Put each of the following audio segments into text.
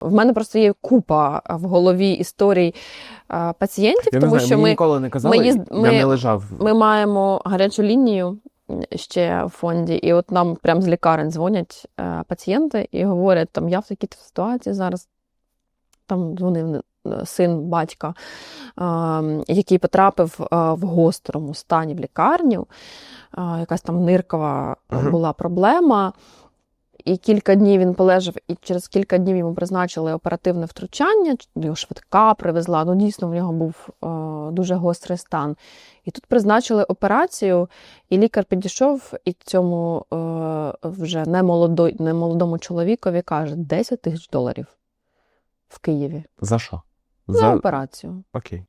В мене просто є купа в голові історій а, пацієнтів, Я тому знаю, що мені ми, ніколи не казали, ми їзд- я ми- не лежав. ми маємо гарячу лінію ще в фонді, і от нам прямо з лікарень дзвонять е, пацієнти і говорять, там я в такій ситуації зараз. Там дзвонив е, син батька, е, який потрапив в гострому стані в лікарню. Якась там ниркова була проблема. І кілька днів він полежав, і через кілька днів йому призначили оперативне втручання. Його швидка привезла. Ну, дійсно, в нього був е, дуже гострий стан. І тут призначили операцію, і лікар підійшов і цьому е, вже немолодому чоловікові каже: 10 тисяч доларів в Києві За що? за операцію. Окей.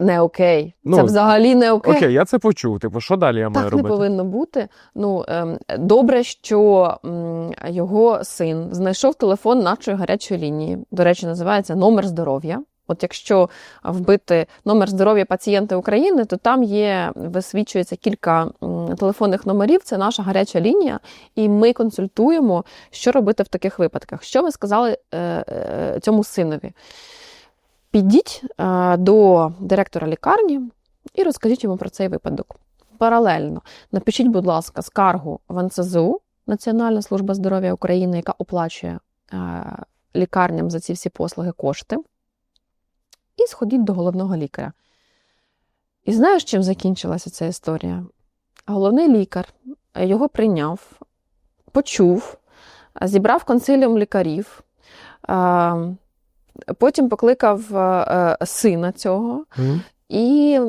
Не окей. Ну, Це взагалі не окей. Окей, я це почув. Типу, що далі я маю Так не повинно бути. Ну ем, добре, що м, його син знайшов телефон нашої гарячої лінії. До речі, називається номер здоров'я. От якщо вбити номер здоров'я пацієнта України, то там є, висвічується кілька телефонних номерів. Це наша гаряча лінія, і ми консультуємо, що робити в таких випадках. Що ви сказали е, е, цьому синові? Підіть е, до директора лікарні і розкажіть йому про цей випадок. Паралельно напишіть, будь ласка, скаргу в НСЗУ, Національна служба здоров'я України, яка оплачує е, лікарням за ці всі послуги кошти. І сходіть до головного лікаря. І знаєш, чим закінчилася ця історія? Головний лікар його прийняв, почув, зібрав консиліум лікарів, е, потім покликав е, е, сина цього і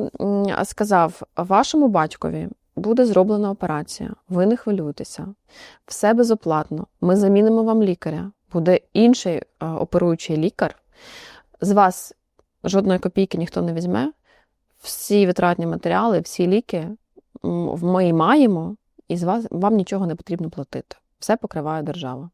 сказав: вашому батькові буде зроблена операція, ви не хвилюйтеся, все безоплатно. Ми замінимо вам лікаря. Буде інший е, оперуючий лікар. З вас жодної копійки ніхто не візьме. Всі витратні матеріали, всі ліки ми маємо, і з вас вам нічого не потрібно платити. Все покриває держава.